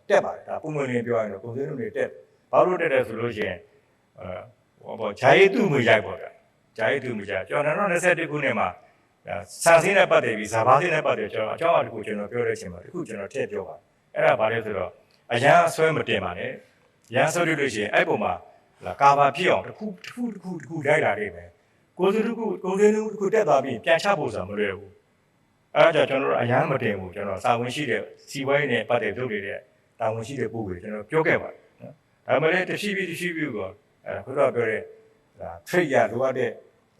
တက်ပါတယ်ဒါပုံမှန်လေးပြောရရင်တော့ကုန်စုံတွေတက်ဘာလို့တက်တယ်ဆိုလို့ရှိရင်အဲဟောပေါ့ဂျာရီတူမရိုက်ပေါ့ဗျာဂျာရီတူမရိုက်ကျွန်တော်2021ခုနှစ်မှာဆန်စင်းနဲ့ပတ်သက်ပြီးဇာဘာစင်းနဲ့ပတ်သက်ကျွန်တော်အကြောင်းအရာတစ်ခုကျွန်တော်ပြောတဲ့အချိန်မှာတခုကျွန်တော်ထည့်ပြောပါအဲ့ဒါဘာလဲဆိုတော့အရန်အဆွဲမတင်ပါနဲ့ ရန်ဆွဲလို့ရှိရင်အဲ့ပုံမှာလာကာဘာဖြစ်အောင်တစ်ခုတစ်ခုတစ်ခုတစ်ခုလိုက်လာနေမယ်ကိုစုတစ်ခုကိုစင်းတစ်ခုတစ်ခုတက်သွားပြီးပြန်ချဖို့ဆိုတာမလွယ်ဘူးအဲ့ဒါကြောင့်ကျွန်တော်တို့အရန်မတင်ဘူးကျွန်တော်စာဝင်ရှိတဲ့စီဝိုင်းနဲ့ပတ်သက်လုပ်နေတဲ့တာဝန်ရှိတဲ့ပုံတွေကျွန်တော်ပြောခဲ့ပါတယ်နော်ဒါမှလည်းတရှိပြီးတရှိပြီးကောအဲ့ခုတော့ပြောတဲ့ဒါ trade ရလိုအပ်တဲ့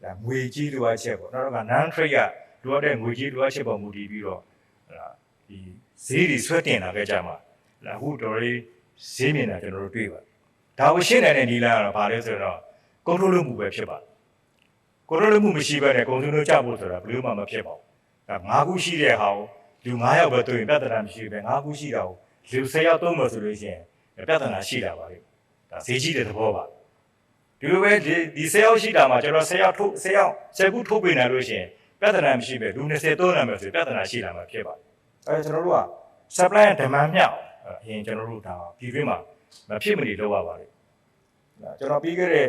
ဒါငွေကြီးလိုအပ်ချက်ပေါ့နောက်တော့က non trade ရလိုအပ်တဲ့ငွေကြီးလိုအပ်ချက်ပေါ်မူတည်ပြီးတော့ဒါဒီဈေးတွေဆွဲတင်လာခဲ့ကြမှာအခုတော်လေး ဈေးမြင်တာကျွန်တော်တို့တွေ့ပါဒါဝရှင်းနိုင်တဲ့နီလာကတော့ဘာလဲဆိုတော့ကွန်ထရိုးလုပ်မှုပဲဖြစ်ပါကွန်ထရိုးလုပ်မှုမရှိဘဲနဲ့ကွန်ထရိုးလုပ်ကြဖို့ဆိုတာဘယ်လိုမှမဖြစ်ပါဘူးဒါ၅ခုရှိတဲ့ဟာကိုလူ9ယောက်ပဲတွေ့ရင်ပြဿနာမရှိဘူးပဲ၅ခုရှိတာကိုလူ10ယောက်သုံးမယ်ဆိုလို့ရှိရင်ပြဿနာရှိတာပါလေဒါဈေးကြီးတဲ့သဘောပါဒီလိုပဲဒီဒီ10ယောက်ရှိတာမှာကျွန်တော်10ယောက်ထုတ်10ယောက်10ခုထုတ်ပေးနိုင်လို့ရှိရင်ပြပြဿနာမရှိပဲလူ20သုံးနာမယ်ဆိုပြဿနာရှိလာမှာဖြစ်ပါတယ်အဲကျွန်တော်တို့က supply and demand မြောက် အရင်ကျွန်တော်တို့ဒါပြည်တွင်းမှာမဖြစ်မနေလုပ်ရပါတယ်ကျွန်တော်ပြီးခဲ့တဲ့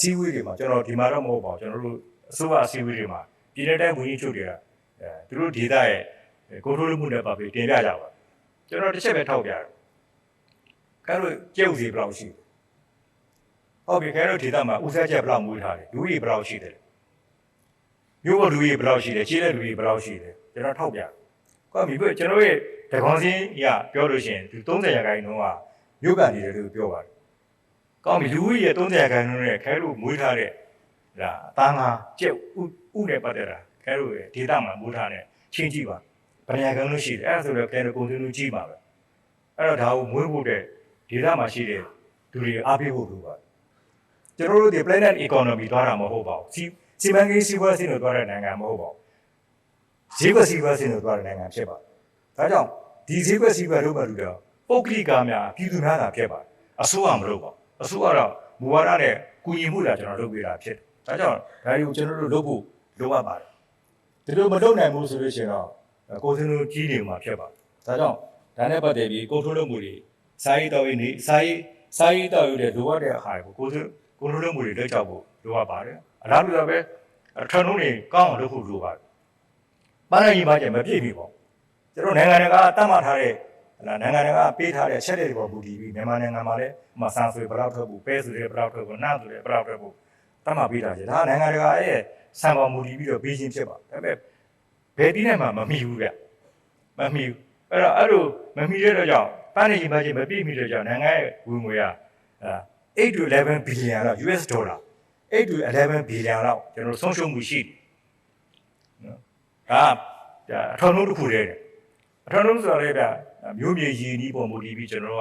စီးဝေးတွေမှာကျွန်တော်ဒီမှာတော့မဟုတ်ပါဘူးကျွန်တော်တို့အစိုးရအစည်းအဝေးတွေမှာပြည်내တိုင်းဝန်ကြီးချုပ်တွေကအဲသူတို့ဒေသရဲ့ကိုထိုးလို့မှုနဲ့ပတ်ပြီးတင်ပြကြပါကျွန်တော်တစ်ချက်ပဲထောက်ပြတယ်ခင်ဗျားတို့ကြက်ဥစီဘယ်လောက်ရှိလဲဟုတ်ပြီခင်ဗျားတို့ဒေသမှာဦးစားချက်ဘယ်လောက်မွေးထားလဲလူကြီးဘယ်လောက်ရှိတယ်မြို့ပေါ်လူကြီးဘယ်လောက်ရှိတယ်ခြေတဲ့လူကြီးဘယ်လောက်ရှိတယ်ကျွန်တော်ထောက်ပြကောပြီပြကျွန်တော်ရဲ့ တကွန်စင်းရပြောလို့ရှိရင်ဒီ30ရာခိုင်နှုန်းကမြို့ကနေတယ်လို့ပြောပါတယ်ကောင်းပြီလူကြီးရဲ့30ရာခိုင်နှုန်းနဲ့ခဲလို့မွေးထားတဲ့ဒါအသားငါကြက်ဥဥနဲ့ပတ်သက်တာခဲလို့ရဲ့ဒေသမှာမွေးထားတဲ့ချင်းကြည့်ပါဗရန်ကန်လို့ရှိတယ်အဲ့ဒါဆိုတော့ခဲလို့ကုန်စည်လူကြီးပါပဲအဲ့တော့ဒါကိုမွေးဖို့တဲ့ဒေသမှာရှိတဲ့လူတွေအားပေးဖို့လိုပါတယ်ကျွန်တော်တို့ဒီ planet economy သွားတာမဟုတ်ပါဘူးစီစီမံကိန်းစီးပွားရေးကိုသွားတဲ့နိုင်ငံမဟုတ်ပါဘူးဈေးကွက်စီးပွားရေးကိုသွားတဲ့နိုင်ငံဖြစ်ပါတယ် ဒါကြောင့်ဒီဈေးကွက်စီးပွားရေးလုပ်မှလို့တော့ပုဂ္ဂလိကများပြည်သူများသာဖြစ်ပါတယ်အစိုးရမလုပ်ပါဘူးအစိုးရတော့မူဝါဒနဲ့ကူညီမှုလာကျွန်တော်လုပ်ပေးတာဖြစ်တယ်ဒါကြောင့်ဒါတွေကိုကျွန်တော်တို့လုပ်ဖို့လိုအပ်ပါတယ်ဒီလိုမလုပ်နိုင်ဘူးဆိုလို့ရှိရင်တော့ကိုယ်စင်းတို့ကြီးနေမှာဖြစ်ပါတယ်ဒါကြောင့်ဒါနဲ့ပတ်သက်ပြီးကိုထုံးလုပ်မှုတွေစာရေးတော်ရေးနေစာရေးစာရေးတော်ရေးတဲ့လိုအပ်တဲ့အခါကိုကိုယ်စင်းကိုထုံးလုပ်မှုတွေလုပ်ကြဖို့လိုအပ်ပါတယ်အလားတူပဲအထံလုံးတွေကောင်းအောင်လုပ်ဖို့လိုပါတယ်ပန်းနိုင်ပါကြမပြည့်ပြီပေါ့ ကျွန်တော်နိုင်ငံတကာတတ်မှတ်ထားတဲ့ဟလာနိုင်ငံတကာပေးထားတဲ့အချက်တွေပေါ်မူတည်ပြီးမြန်မာနိုင်ငံမှာလည်းမဆန်ဆွေဘလောက်ထွက်ဖို့ပဲဆိုတဲ့ဘလောက်ထွက်ဖို့နားဆိုတဲ့ဘလောက်ထွက်ဖို့တတ်မှတ်ပေးထားတယ်ဒါနိုင်ငံတကာရဲ့ဆန်ပေါ်မူတည်ပြီးတော့ပေးခြင်းဖြစ်ပါဒါပေမဲ့ဘယ်ပြီးနိုင်မှာမမီဘူးဗျမမီဘူးအဲ့တော့အဲ့လိုမမီတဲ့တော့ကြောင့်ပန်းနေကြီးမှချင်းမပြည့်မီတဲ့ကြောင့်နိုင်ငံရဲ့ဝင်ငွေက8 to 11 billion လောက် US dollar 8 to 11 billion လောက်ကျွန်တော်ဆုံးရှုံးမှုရှိတယ်နော်ဒါအထောက်အနှုတ်တစ်ခုတည်းတယ် အထောက်အနှုတ်ဆိုတော့လေဗျမျိုးမြေရည်နီးပုံမူတည်ပြီးကျွန်တော်တို့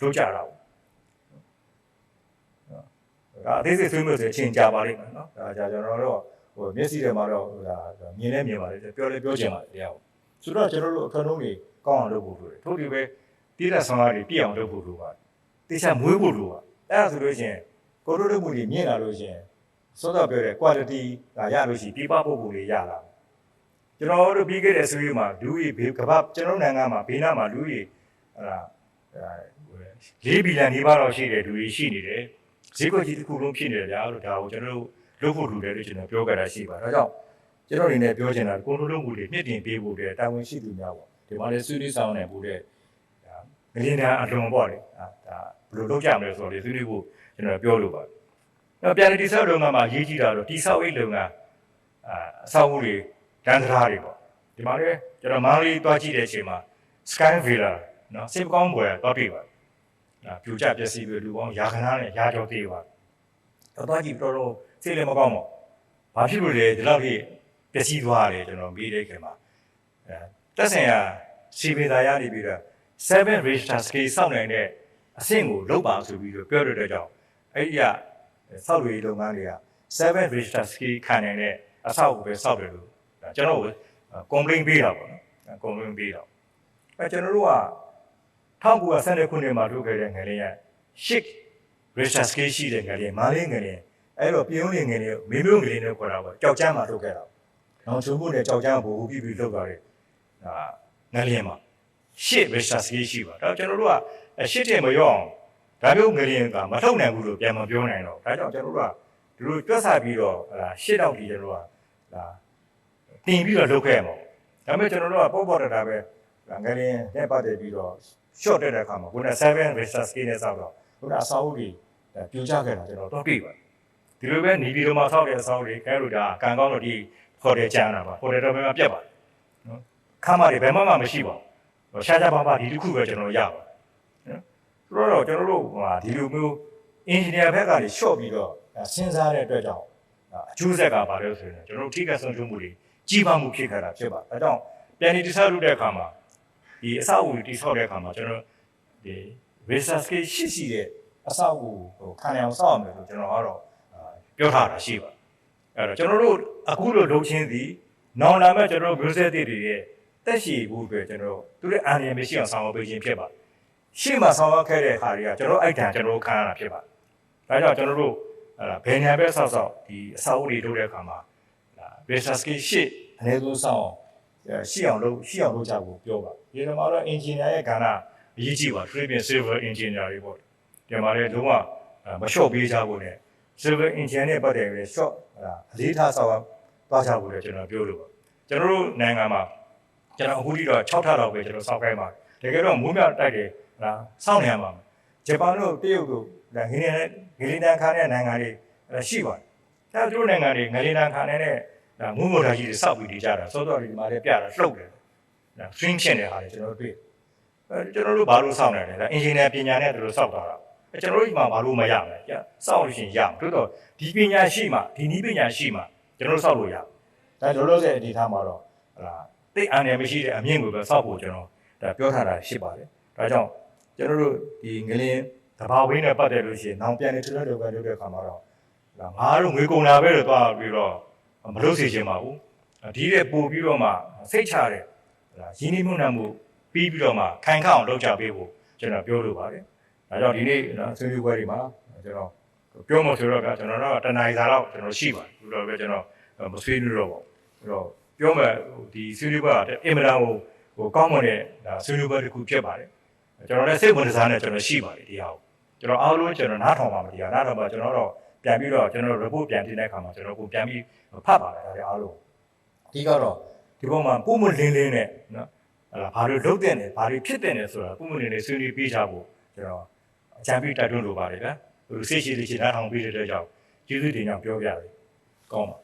ကလုပ်ကြတာပေါ့ဒါအသေးစိတ်ဆွေးနွေးဆိုအချိန်ကြာပါလိမ့်မယ်နော်ဒါကြာကျွန်တော်တို့ဟိုမျက်စိထဲမှာတော့ဟိုဒါမြင်လဲမြင်ပါလေပြောလဲပြောချင်ပါတယ်တရားပေါ့ဆိုတော့ကျွန်တော်တို့အထောက်အနှုတ်တွေကောင်းအောင်လုပ်ဖို့လိုတယ်ထို့တူပဲတည်တဲ့ဆောင်ရည်ပြည့်အောင်လုပ်ဖို့လိုပါတယ်တေချာမွေးဖို့လိုပါအဲ့ဒါဆိုလို့ရှိရင်ကိုရိုလိုမှုတွေမြင်လာလို့ရှိရင်စောစောပြောတဲ့ quality ကရလို့ရှိရင်ပြပဖို့ပုံတွေရလာ ကျွန်တော်တို့ပြီးခဲ့တဲ့ဆွေးမှာလူကြီးဘေးကဘာကျွန်တော်နိုင်ငံမှာဘေးနားမှာလူကြီးဟလာ၄ဘီလန်ဒီပါတော့ရှိတယ်လူကြီးရှိနေတယ်ဈေးကွက်ကြီးတစ်ခုလုံးဖြစ်နေတယ်ဗျာလို့ဒါကိုကျွန်တော်တို့လုပ်ဖို့လူတယ်လို့ကျွန်တော်ပြောကြတာရှိပါဒါကြောင့်ကျွန်တော်အနေနဲ့ပြောချင်တာကိုလိုလိုမှုတွေမြင့်တင်ပေးဖို့တဲ့တာဝန်ရှိသူများပေါ့ဒီမှာလည်းဆွေးနွေးဆောင်နိုင်ဖို့တဲ့ဒါငလင်းတန်းအလွန်ပေါ့လေဒါဘယ်လိုလုပ်ကြမလဲဆိုတော့ဒီဆွေးနွေးဖို့ကျွန်တော်ပြောလို့ပါတော့ပြန်လည်တိဆောက်လုပ်ငန်းမှာရေးကြည့်တာတော့တိဆောက်အိတ်လုပ်ငန်းအာအဆောက်အဦတွေ တန်းတရားတွေပေါ့ဒီမှာလည်းကျွန်တော်မန္တလေးတွားကြည့်တဲ့အချိန်မှာ Sky Villa နော်စေပကောင်းပွဲတွားတွေ့ပါဒါပြူကျပျက်စီးပြီးလူပေါင်းရာခဏနဲ့ရာကျော်သေးပါတော့တွားကြည့်တော်တော်စိတ်လည်းမကောင်းပါဘူးဘာဖြစ်လို့လဲဒီလောက်ထိပျက်စီးသွားတယ်ကျွန်တော်မေးတဲ့ခင်မှာအဲတက်ဆိုင်ရာစီဗေဒါရနေပြီးတော့7 Richter scale စောင့်နိုင်တဲ့အဆင့်ကိုလောက်ပါဆိုပြီးတော့ပြောရတဲ့ကြောင့်အဲ့ဒီကစောက်တွေလုပ်ငန်းတွေက7 Richter scale ခံနိုင်တဲ့အဆောက်အဦပဲစောက်တယ်လို့ ကျွန်တော်ကို complain ပေးတာပေါ့နော် complain ပေးတော့အဲကျွန်တော်တို့က1912ခုနှစ်မှာထုတ်ခဲ့တဲ့ငလင်းရ shik Richter scale ရှိတဲ့ငလင်းမာလေးငလင်းအဲ့တော့ပြုံးလင်ငလင်းမေမျိုးငလင်းနဲ့ခေါ်တာပေါ့ကြောက်ချမ်းမှာထုတ်ခဲ့တာနောက်ချုံမှုနဲ့ကြောက်ချမ်းဘူပြီးပြီးထုတ်သွားတယ်ဒါငလင်းမှာရှစ် Richter scale ရှိပါတော့ကျွန်တော်တို့ကရှစ်တဲ့မရောအောင်ဒါမျိုးငလင်းကမထုတ်နိုင်ဘူးလို့ပြန်မပြောနိုင်တော့ဒါကြောင့်ကျွန်တော်တို့ကဒီလိုကြွက်စားပြီးတော့ဟလာရှစ်တောက်ဒီကျွန်တော်တို့ကဒါ တင်ပြီးတော့လုပ်ခဲ့ရမှာဒါပေမဲ့ကျွန်တော်တို့ကပေါ့ပေါ့တတာပဲငလင်းနဲ့ပတ်သက်ပြီးတော့ short တက်တဲ့အခါမှာခုန7 Richter scale နဲ့စောက်တော့ခုနအစာအုပ်တွေပြိုကျခဲ့တာကျွန်တော်တော့တွေ့ပါတယ်ဒီလိုပဲနေပြည်တော်မှာဆောက်တဲ့အဆောင်တွေခဲလို့ဒါကံကောင်းတော့ဒီခေါ်တယ်ကြမ်းတာပါခေါ်တယ်တော့ဘယ်မှာပြတ်ပါနော်ခမ်းမတွေဘယ်မှမှမရှိပါဘူးရှားရှားပါပါဒီတစ်ခုပဲကျွန်တော်ရပါနော်ဆိုတော့ကျွန်တော်တို့ဟာဒီလိုမျိုးအင်ဂျင်နီယာဘက်ကနေ short ပြီးတော့စဉ်းစားတဲ့အတွက်ကြောင့်အကျိုးဆက်ကဘာလဲဆိုရင်ကျွန်တော်တို့ထိခိုက်ဆုံးရှုံးမှုတွေ ကြီးမားမှုဖြစ်ခဲ့တာဖြစ်ပါဒါကြောင့်ပြန်ဒီတစားလုပ်တဲ့အခါမှာဒီအဆောက်အဦတိဆောက်တဲ့အခါမှာကျွန်တော်ဒီ research scale ရှိရှိတဲ့အဆောက်အဦဟိုခံရအောင်ဆောက်ရမယ်လို့ကျွန်တော်ကတော့ပြောထားတာရှိပါအဲ့တော့ကျွန်တော်တို့အခုလိုလုပ်ချင်းသည်နောင်လာမဲ့ကျွန်တော်တို့မျိုးဆက်တွေရဲ့တက်ရှိဖို့အတွက်ကျွန်တော်တို့ရဲ့အန်ရမရှိအောင်ဆောင်ရွက်ပေးခြင်းဖြစ်ပါရှေ့မှာဆောင်ရွက်ခဲ့တဲ့ခါတွေကကျွန်တော်အိုက်တန်ကျွန်တော်တို့ခံရတာဖြစ်ပါဒါကြောင့်ကျွန်တော်တို့အဲ့ဒါဘယ်ညာပဲဆောက်ဆောက်ဒီအဆောက်အဦတွေလုပ်တဲ့အခါမှာ ဒါ research scale ရှေ့အနည်းဆုံးစောင့်အောင်အဲရှိအောင်လုပ်ရှိအောင်လုပ်ကြဖို့ပြောပါဒီမှာတော့ engineer ရဲ့ကဏ္ဍအရေးကြီးပါ trade civil engineer တွေပေါ့ဒီမှာလည်းလုံးဝမလျှော့ပေးကြဖို့ ਨੇ civil engineer နဲ့ပတ်သက်ပြီး short ဟလာအလေးထားဆောင်သွားကြဖို့လည်းကျွန်တော်ပြောလို့ပါကျွန်တော်တို့နိုင်ငံမှာကျွန်တော်အခုထိတော့6ထပ်လောက်ပဲကျွန်တော်စောင့်ခိုင်းပါတယ်တကယ်တော့မိုးမြတိုက်တယ်ဟလာစောင့်နေရမှာဂျပန်တို့တရုတ်တို့ဒါငင်းနေငင်းတန်ခါတဲ့နိုင်ငံတွေရှိပါတယ်ဒါတို့နိုင်ငံတွေငင်းတန်ခါနေတဲ့ ဒါမူမိုတာကြီးတွေစောက်ပြီးနေကြတာစောစောဒီမှာလည်းပြတာလှုပ်တယ်ဒါ string ဖြစ်နေတာတွေကျွန်တော်တို့တွေ့အဲကျွန်တော်တို့ဘာလို့စောင့်နေလဲဒါအင်ဂျင်နီယာပညာနဲ့တို့လို့စောင့်သွားတာအဲကျွန်တော်တို့ဒီမှာဘာလို့မရမလဲကြာစောင့်လို့ရှိရင်ရမှာတိုးတော့ဒီပညာရှိမှဒီနည်းပညာရှိမှကျွန်တော်တို့စောင့်လို့ရဒါလောလောဆယ်အနေထားမှာတော့ဟလာသိအန်ရမရှိတဲ့အမြင့်ကိုပဲစောင့်ဖို့ကျွန်တော်ဒါပြောထားတာရှိပါတယ်ဒါကြောင့်ကျွန်တော်တို့ဒီငလင်းတဘာဝင်းနဲ့ပတ်သက်လို့ရှိရင်နောင်ပြန်နေထထလုပ်ပဲလုပ်တဲ့အခါမှာတော့ဒါငါတို့ငွေကုန်တာပဲလို့သွားပြီးတော့ မလုပ်စေချင်ပါဘူးဒီတဲ့ပို့ပြီးတော့မှစိတ်ချတဲ့ဟလာရင်းနှီးမှုနှံမှုပြီးပြီးတော့မှခိုင်ခန့်အောင်လုပ်ကြပေးဖို့ကျွန်တော်ပြောလိုပါတယ်ဒါကြောင့်ဒီနေ့နော်ဆွေးနွေးပွဲတွေမှာကျွန်တော်ပြောမှဆိုတော့ကကျွန်တော်တော့တနိုင်စာတော့ကျွန်တော်ရှိပါတယ်ဒီလိုပဲကျွန်တော်မဆွေးနွေးတော့ပါဘူးအဲ့တော့ပြောမှဒီဆွေးနွေးပွဲကအင်မတန်ဟိုဟိုကောင်းမွန်တဲ့ဒါဆွေးနွေးပွဲတစ်ခုဖြစ်ပါတယ်ကျွန်တော်လည်းစိတ်ဝင်စားနေကျွန်တော်ရှိပါတယ်ဒီဟာကိုကျွန်တော်အားလုံးကျွန်တော်နားထောင်ပါမယ်ဒီဟာနားထောင်ပါကျွန်တော်တော့ပြန်ပြီးတော့ကျွန်တော် report ပြန်တင်တဲ့အခါမှာကျွန်တော်ကိုပြန်ပြီး ဖတ်ပါတယ်ဒါတွေအားလုံးအဓိကတော့ဒီပေါ်မှာပုံမလင်းလင်းနဲ့နော်အဲ့ဒါဘာလို့လုပ်တဲ့လဲဘာတွေဖြစ်တဲ့လဲဆိုတာပုံမလင်းလေးဆွေးနွေးပေးကြဖို့ကျွန်တော်အကြံပြုတိုက်တွန်းလိုပါတယ်ဗျာဟိုစိတ်ရှိလေးရှိနားထောင်ပေးတဲ့အတွက်ကြောင့်ကျေးဇူးတင်ကြောင်းပြောပြတယ်ကောင်းပါ